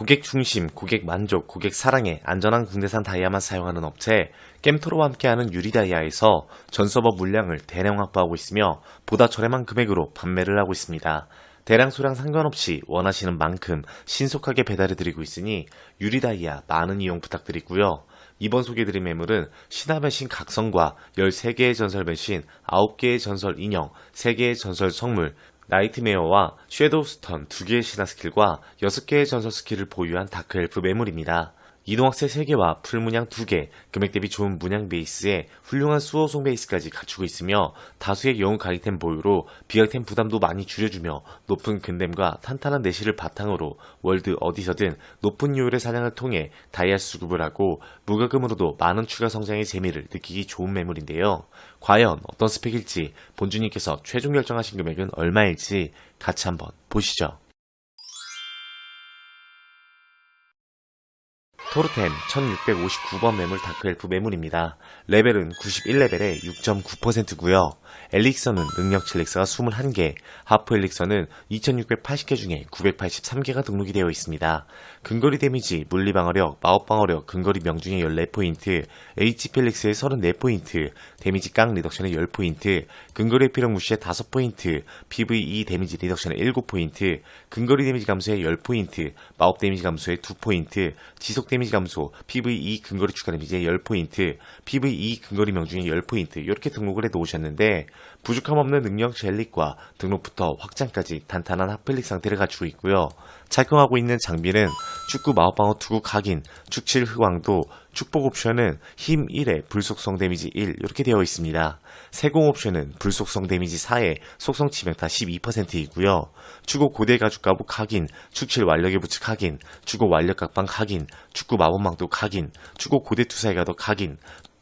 고객 중심, 고객 만족, 고객 사랑에 안전한 국내산 다이아만 사용하는 업체 겜토로와 함께하는 유리다이아에서 전서버 물량을 대량 확보하고 있으며 보다 저렴한 금액으로 판매를 하고 있습니다. 대량 소량 상관없이 원하시는 만큼 신속하게 배달해드리고 있으니 유리다이아 많은 이용 부탁드리고요. 이번 소개드린 매물은 신화 배신 각성과 13개의 전설 배신, 9개의 전설 인형, 3개의 전설 성물, 나이트메어와 섀도우 스턴 2개의 신화 스킬과 6개의 전설 스킬을 보유한 다크엘프 매물입니다. 이동학세 3개와 풀문양 2개, 금액 대비 좋은 문양 베이스에 훌륭한 수호송 베이스까지 갖추고 있으며 다수의 영웅 가이템 보유로 비약템 부담도 많이 줄여주며 높은 근댐과 탄탄한 내실을 바탕으로 월드 어디서든 높은 요율의 사냥을 통해 다이아 수급을 하고 무과금으로도 많은 추가 성장의 재미를 느끼기 좋은 매물인데요. 과연 어떤 스펙일지 본주님께서 최종 결정하신 금액은 얼마일지 같이 한번 보시죠. 토르템 1659번 매물 다크엘프 매물입니다. 레벨은 91레벨에 6.9%고요. 엘릭서는 능력 7렉스가 21개, 하프 엘릭서는 2680개 중에 983개가 등록이 되어 있습니다. 근거리 데미지, 물리방어력, 마법방어력, 근거리 명중에 14포인트, HP 엘릭스에 34포인트, 데미지 깡 리덕션에 10포인트, 근거리 피력 무시에 5포인트, PVE 데미지 리덕션에 7포인트, 근거리 데미지 감소에 10포인트, 마법 데미지 감소에 2포인트, 지속 데미지 감소, PVE 근거리 추가 데미지에 10포인트, PVE 근거리 명중에 10포인트 이렇게 등록을 해 놓으셨는데 부족함 없는 능력 젤릭과 등록부터 확장까지 단단한 핫플릭 상태를 갖추고 있고요. 착용하고 있는 장비는 축구 마법방어 투구 각인, 축칠 흑왕도, 축복 옵션은 힘 1에 불속성 데미지 1 이렇게 되어 있습니다. 세공 옵션은 불속성 데미지 4에 속성 치명타 12%이고요. 축구 고대 가죽 가부 각인, 축칠 완력의 부츠 각인, 축구 완력 각방 각인, 축구 마법망도 각인, 축구 고대 투사의 가도 각인,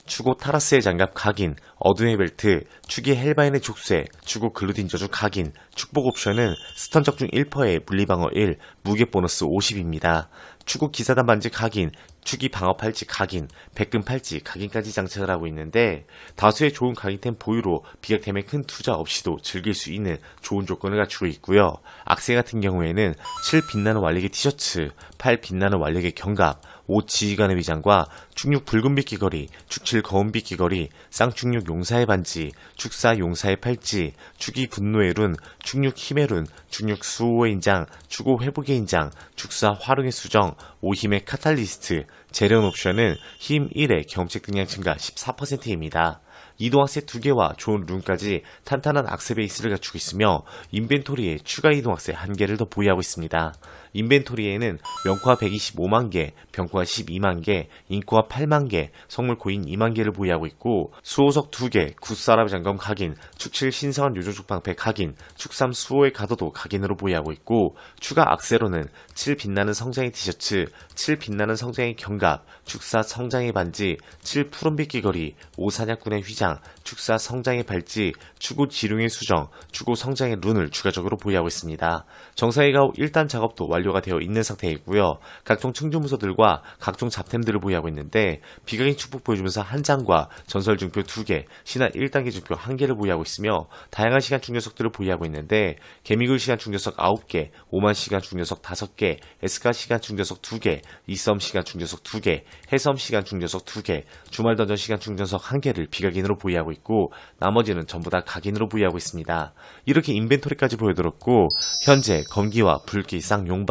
추고 타라스의 장갑 각인, 어둠의 벨트, 축이 헬바인의 족쇄, 추고 글루딘 저주 각인, 축복 옵션은 스턴 적중 1%에 물리방어 1, 무게 보너스 50입니다. 추구 기사단 반지 각인, 축이 방어 팔찌 각인, 백금 팔찌 각인까지 장착을 하고 있는데 다수의 좋은 각인템 보유로 비약템에 큰 투자 없이도 즐길 수 있는 좋은 조건을 갖추고 있고요. 악세 같은 경우에는 7 빛나는 완력의 티셔츠, 8 빛나는 완력의 경갑, 5 지휘관의 위장과 축육 붉은빛 귀걸이, 축칠 거운빛 귀걸이, 쌍축육 용사의 반지, 축사 용사의 팔찌, 축이 분노의 룬, 축육 힘의 룬, 축육 수호의 인장, 축오 회복의 인장, 축사 화룡의 수정, 오힘의 카탈리스트, 재련 옵션은 힘 1의 경책 등량 증가 14%입니다. 이동학세 2개와 좋은 룬까지 탄탄한 악세 베이스를 갖추고 있으며 인벤토리에 추가 이동학세 1개를 더 보유하고 있습니다. 인벤토리에는 명코가 125만 개, 병코가 12만 개, 인코가 8만 개, 성물 코인 2만 개를 보유하고 있고 수호석 2개, 굿사람 장검 각인, 축칠 신성한 요조족 방패 각인, 축삼 수호의 가도도 각인으로 보유하고 있고 추가 악세로는 7 빛나는 성장의 티셔츠, 7 빛나는 성장의 경갑, 축사 성장의 반지, 7 푸른빛 귀걸이, 5 사냥꾼의 휘장, 축사 성장의 발찌, 추구 지룡의 수정, 추구 성장의 룬을 추가적으로 보유하고 있습니다. 정사의 가오 1단 작업도 완료 가 되어 있는 상태이고요. 각종 충주무서들과 각종 잡템들을 보유하고 있는데 비강의 축복 보여주면서 한 장과 전설 중표 2개, 신화 1단계 중표 1개를 보유하고 있으며 다양한 시간 중녀석들을 보유하고 있는데 개미굴 시간 중녀석 9개, 5만 시간 중녀석 5개, 에스카 시간 중녀석 2개, 이썸 시간 중녀석 2개, 해섬 시간 중녀석 2개, 주말 던전 시간 중녀석 1개를 비각인으로 보유하고 있고 나머지는 전부 다 각인으로 보유하고 있습니다. 이렇게 인벤토리까지 보여드렸고 현재 검기와 불기, 쌍 용반,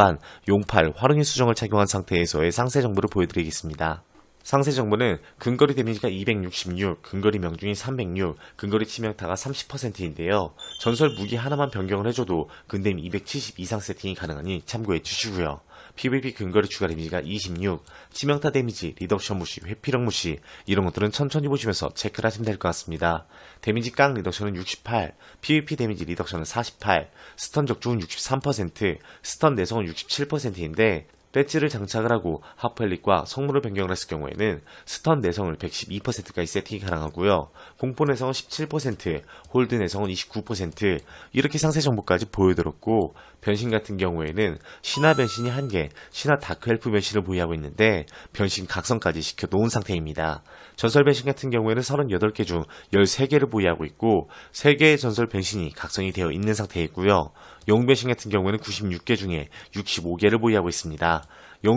용팔, 화룡의 수정을 착용한 상태에서의 상세 정보를 보여드리겠습니다. 상세 정보는 근거리 데미지가 266, 근거리 명중이 306, 근거리 치명타가 30%인데요. 전설 무기 하나만 변경을 해줘도 근댐 270 이상 세팅이 가능하니 참고해 주시고요. PVP 근거리 추가 데미지가 26, 치명타 데미지, 리덕션 무시, 회피력 무시 이런 것들은 천천히 보시면서 체크를 하시면 될 것 같습니다. 데미지 깡 리덕션은 68, PVP 데미지 리덕션은 48, 스턴 적중은 63%, 스턴 내성은 67%인데 배지를 장착을 하고 하프헬릭과 성물을 변경을 했을 경우에는 스턴 내성을 112%까지 세팅이 가능하고요. 공포 내성은 17%, 홀드 내성은 29%, 이렇게 상세 정보까지 보여드렸고 변신 같은 경우에는 신화 변신이 1개, 신화 다크엘프 변신을 보유하고 있는데 변신 각성까지 시켜놓은 상태입니다. 전설 변신 같은 경우에는 38개 중 13개를 보유하고 있고 3개의 전설 변신이 각성이 되어 있는 상태이고요. 변신 같은 경우에는 96개 중에 65개를 보유하고 있습니다.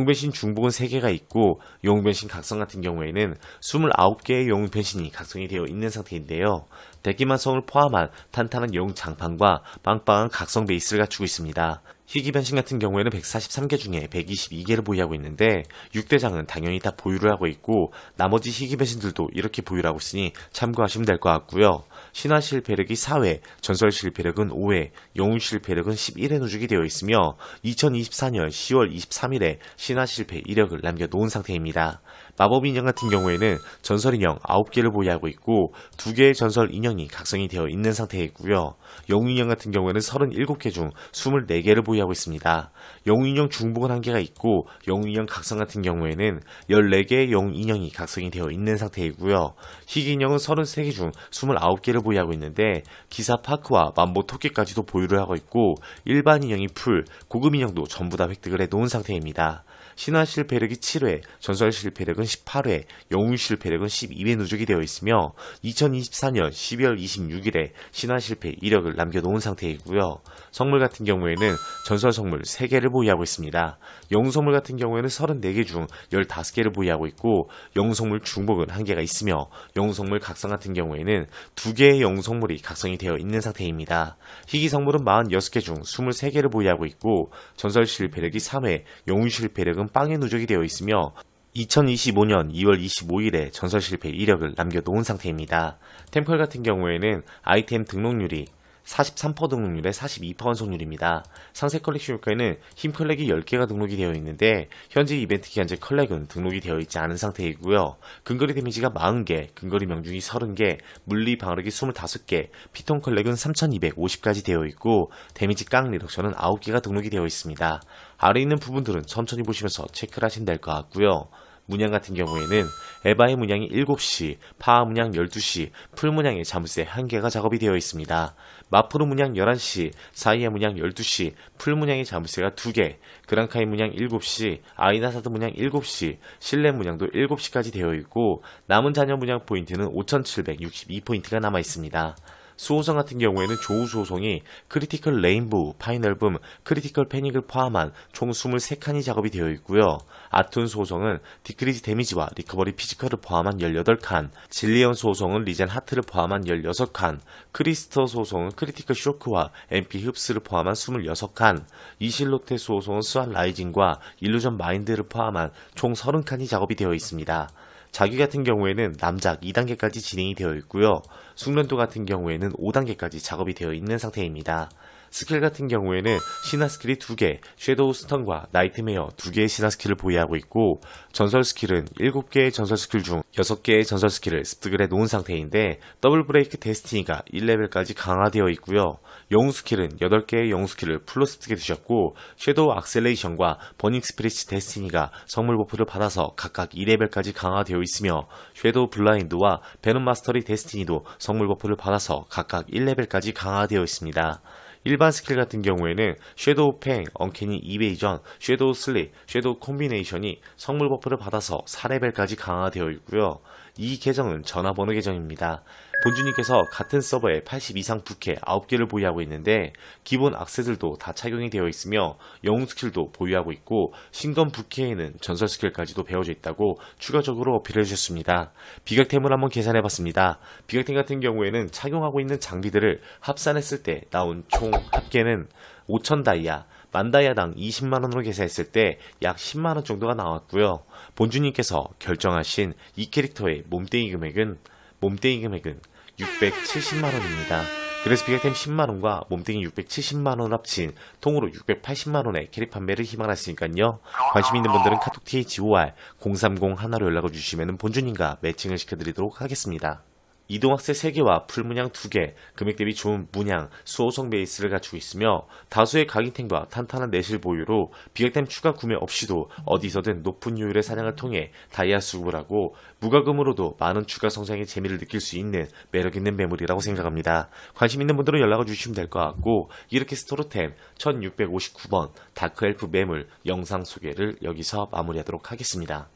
변신 중복은 3개가 있고 변신 각성 같은 경우에는 29개의 영웅 변신이 각성이 되어 있는 상태인데요. 대기만성을 포함한 탄탄한 영웅 장판과 빵빵한 각성 베이스를 갖추고 있습니다. 희귀 변신 같은 경우에는 143개 중에 122개를 보유하고 있는데 6대장은 당연히 다 보유를 하고 있고 나머지 희귀 변신들도 이렇게 보유를 하고 있으니 참고하시면 될 것 같고요. 신화 실패력이 4회, 전설 실패력은 5회, 영웅 실패력은 11회 누적이 되어 있으며 2024년 10월 23일에 신화 실패 이력을 남겨놓은 상태입니다. 마법 인형 같은 경우에는 전설 인형 9개를 보유하고 있고 2개의 전설 인형이 각성이 되어 있는 상태이고요. 영웅 인형 같은 경우에는 37개 중 24개를 보유하고 있습니다. 영웅 인형 중복은 1개가 있고 영웅 인형 각성 같은 경우에는 14개의 영웅 인형이 각성이 되어 있는 상태이고요. 희귀 인형은 33개 중 29개를 보유하고 있는데 기사 파크와 만보 토끼까지도 보유를 하고 있고 일반 인형이 풀, 고급 인형도 전부 다 획득을 해놓은 상태입니다. 신화 실패력이 7회, 전설 실패력은 18회, 영웅 실 패력은 12회 누적이 되어 있으며 2024년 12월 26일에 신화 실패 이력을 남겨놓은 상태이고요. 성물 같은 경우에는 전설 성물 3개를 보유하고 있습니다. 영웅 성물 같은 경우에는 34개 중 15개를 보유하고 있고 영웅 성물 중복은 1개가 있으며 영웅 성물 각성 같은 경우에는 2개의 영웅 성물이 각성이 되어 있는 상태입니다. 희귀 성물은 46개 중 23개를 보유하고 있고 전설 실 패력이 3회, 영웅 실 패력은 빵에 누적이 되어 있으며 2025년 2월 25일에 전설 실패 이력을 남겨놓은 상태입니다. 템펄 같은 경우에는 아이템 등록률이 43% 등록률에 42% 완성률입니다. 상세 컬렉션 효과에는 힘 컬렉이 10개가 등록이 되어 있는데 현재 이벤트 기간제 컬렉은 등록이 되어 있지 않은 상태이고요. 근거리 데미지가 40개, 근거리 명중이 30개, 물리 방어력이 25개, 피통 컬렉은 3250까지 되어 있고 데미지 깡 리덕션은 9개가 등록이 되어 있습니다. 아래 있는 부분들은 천천히 보시면서 체크를 하시면 될 것 같고요. 문양 같은 경우에는 에바의 문양이 7시, 파하 문양 12시, 풀 문양의 자물쇠 1개가 작업이 되어 있습니다. 마프로 문양 11시, 사이아 문양 12시, 풀 문양의 자물쇠가 2개, 그랑카이 문양 7시, 아이나사드 문양 7시, 실내 문양도 7시까지 되어 있고 남은 잔여 문양 포인트는 5762포인트가 남아 있습니다. 수호성 같은 경우에는 조우 수호성이 크리티컬 레인보우, 파이널붐, 크리티컬 패닉을 포함한 총 23칸이 작업이 되어 있고요. 아툰 수호성은 디크리지 데미지와 리커버리 피지컬을 포함한 18칸, 질리언 수호성은 리젠 하트를 포함한 16칸, 크리스터 수호성은 크리티컬 쇼크와 MP 흡스를 포함한 26칸, 이실로테 수호성은 스완 라이징과 일루전 마인드를 포함한 총 30칸이 작업이 되어 있습니다. 자기 같은 경우에는 남작 2단계까지 진행이 되어 있고요. 숙련도 같은 경우에는 5단계까지 작업이 되어 있는 상태입니다. 스킬 같은 경우에는 신화 스킬이 2개, 섀도우 스턴과 나이트메어 2개의 신화 스킬을 보유하고 있고 전설 스킬은 7개의 전설 스킬 중 6개의 전설 스킬을 습득을 해놓은 상태인데 더블 브레이크 데스티니가 1레벨까지 강화되어 있고요. 영웅 스킬은 8개의 영웅 스킬을 풀로 습득해 두셨고 섀도우 악셀레이션과 버닝 스피릿 데스티니가 성물 버프를 받아서 각각 2레벨까지 강화되어 있으며 섀도우 블라인드와 베놈 마스터리 데스티니도 성물 버프를 받아서 각각 1레벨까지 강화되어 있습니다. 일반 스킬 같은 경우에는 섀도우 팽, 언캐니 이베이전, 섀도우 슬립, 섀도우 콤비네이션이 성물 버프를 받아서 4레벨까지 강화되어 있고요. 이 계정은 전화번호 계정입니다. 본주님께서 같은 서버에 80 이상 부캐 9개를 보유하고 있는데 기본 악세들도 다 착용이 되어 있으며 영웅 스킬도 보유하고 있고 신검 부캐에는 전설 스킬까지도 배워져 있다고 추가적으로 어필해 주셨습니다. 비각템을 한번 계산해 봤습니다. 비각템 같은 경우에는 착용하고 있는 장비들을 합산했을 때 나온 총 합계는 5천 다이아, 만 다이아당 20만원으로 계산했을 때 약 10만원 정도가 나왔고요. 본주님께서 결정하신 이 캐릭터의 몸뚱이 금액은 몸뚱이 금액은 670만원입니다. 그래서 비가템 10만원과 몸뚱이 670만원 합친 통으로 680만원의 캐릭 판매를 희망하시니까요. 관심 있는 분들은 카톡 THOR 030 하나로 연락을 주시면 본주님과 매칭을 시켜드리도록 하겠습니다. 이동학세 3개와 풀문양 2개, 금액 대비 좋은 문양, 수호성 베이스를 갖추고 있으며 다수의 각인템과 탄탄한 내실 보유로 비격템 추가 구매 없이도 어디서든 높은 효율의 사냥을 통해 다이아 수급을 하고 무과금으로도 많은 추가 성장의 재미를 느낄 수 있는 매력 있는 매물이라고 생각합니다. 관심 있는 분들은 연락을 주시면 될 것 같고 이렇게 스토르템 1659번 다크엘프 매물 영상 소개를 여기서 마무리하도록 하겠습니다.